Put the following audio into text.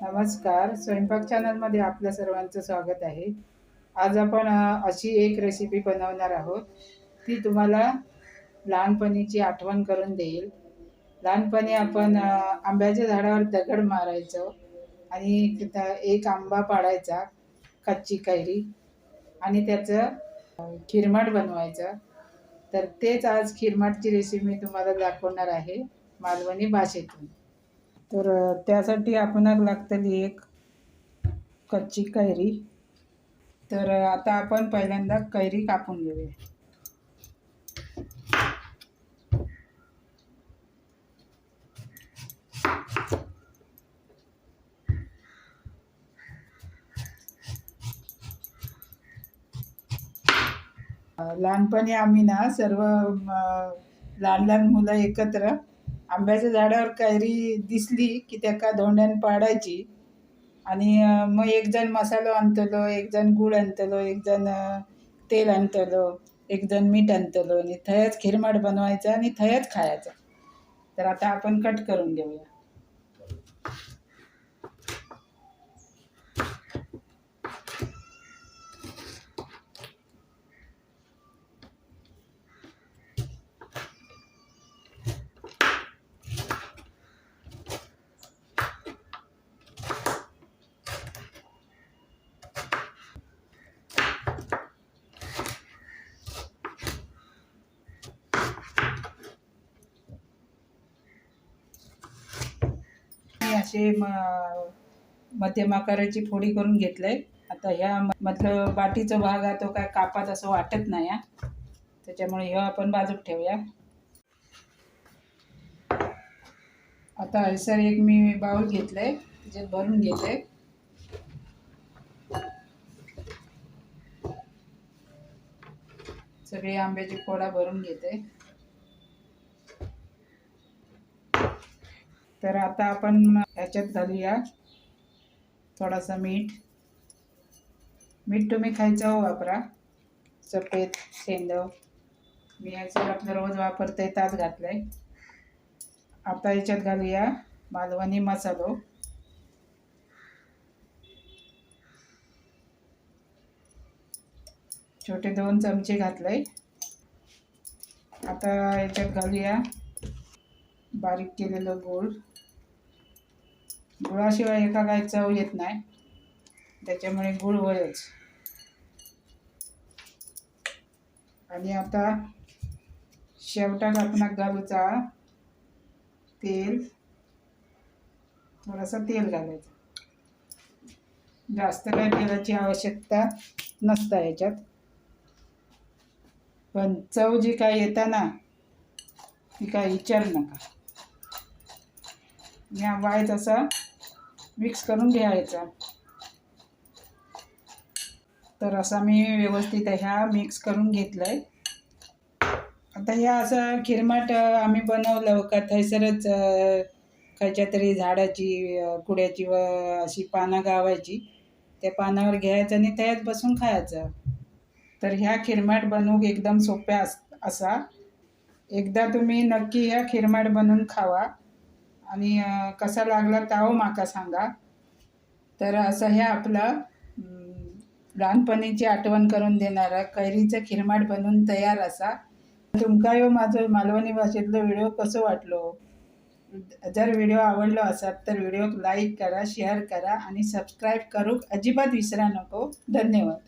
नमस्कार. स्वयंपाक चॅनलमध्ये आपल्या सर्वांचं स्वागत आहे. आज आपण अशी एक रेसिपी बनवणार आहोत. ती तुम्हाला लहानपणीची आठवण करून देईल. लहानपणी आपण आंब्याच्या झाडावर दगड मारायचो आणि तिथं एक आंबा पाडायचा कच्ची कैरी आणि त्याचं खिरमाट बनवायचं. तर तेच आज खिरमाटची रेसिपी मी तुम्हाला दाखवणार आहे मालवणी भाषेतून. तर त्यासाठी आपणाक लागतली एक कच्ची कैरी. तर आता आपण पहिल्यांदा कैरी कापून घेऊया. लहानपणी आम्ही ना सर्व लहान लहान मुलं एकत्र आंब्याच्या झाडावर कैरी दिसली की त्याका धोंड्यान पाडायची. आणि मग एक जण मसालो आणतलो एक जण गूळ आणतलो एक जण तेल आणतलो एक जण मीठ आणतलो. आणि थंयच खिरमाट बनवायचा आणि थंयच खायचा. तर आता आपण कट करून घेऊया मी असे म मध्यम आकाराची फोडी करून घेतलंय. आता ह्या मधलं बाटीचा भाग आहे तो काय कापात असं वाटत नाही हा. त्याच्यामुळे ह्या आपण बाजूक ठेवूया. आता हयसर एक मी बाउल घेतलंय त्याच्यात भरून घेते सगळे आंब्याची फोडा भरून घेते तर आता आपण ह्याच्यात घालूया थोडासा मीठ. मीठ तुम्ही खायचं हो वापरा. सफेद शेंदव. मी ह्याच्यात आपलं रोज वापरते तास घातलं आहे आता याच्यात घालूया मालवणी मसालो. छोटे दोन चमचे घातले आता याच्यात घालूया बारीक केलेलं गुळ. गुळाशिवाय एका काय चव येत नाही. त्याच्यामुळे गुळ वयच आणि आता शेवटाक आपण घालूचा तेल थोडासा तेल घालायचं. जास्त काय तेलाची आवश्यकता नसता याच्यात. पण चव जी काय येता ना ती काय विचार नका. या वाय तसा मिक्स करून घ्यायचा. तर असा मी व्यवस्थित ह्या मिक्स करून घेतलंय. आता ह्या असं खिरमाट आम्ही बनवलं का थैसरच खायच्या खयच्या तरी झाडाची कुड्याची व अशी पानं गावायची त्या पानावर घ्यायचं आणि त्यात बसून खायचं. तर ह्या खिरमाट बनवूक एकदम सोप्या अस असा. एकदा तुम्ही नक्की ह्या खिरमाट बनवून खावा. आणि कसा लागला ताव माका सांगा. तर असं हे आपलं लहानपणीची आठवण करून देणारा कैरीचं खिरमाट बनवून तयार असा. तुमका यो माझं मालवणी भाषेतलो व्हिडिओ कसं वाटलो? जर व्हिडिओ आवडलो असाल तर व्हिडिओ लाईक करा शेअर करा आणि सबस्क्राईब करूक अजिबात विसरा नको. धन्यवाद.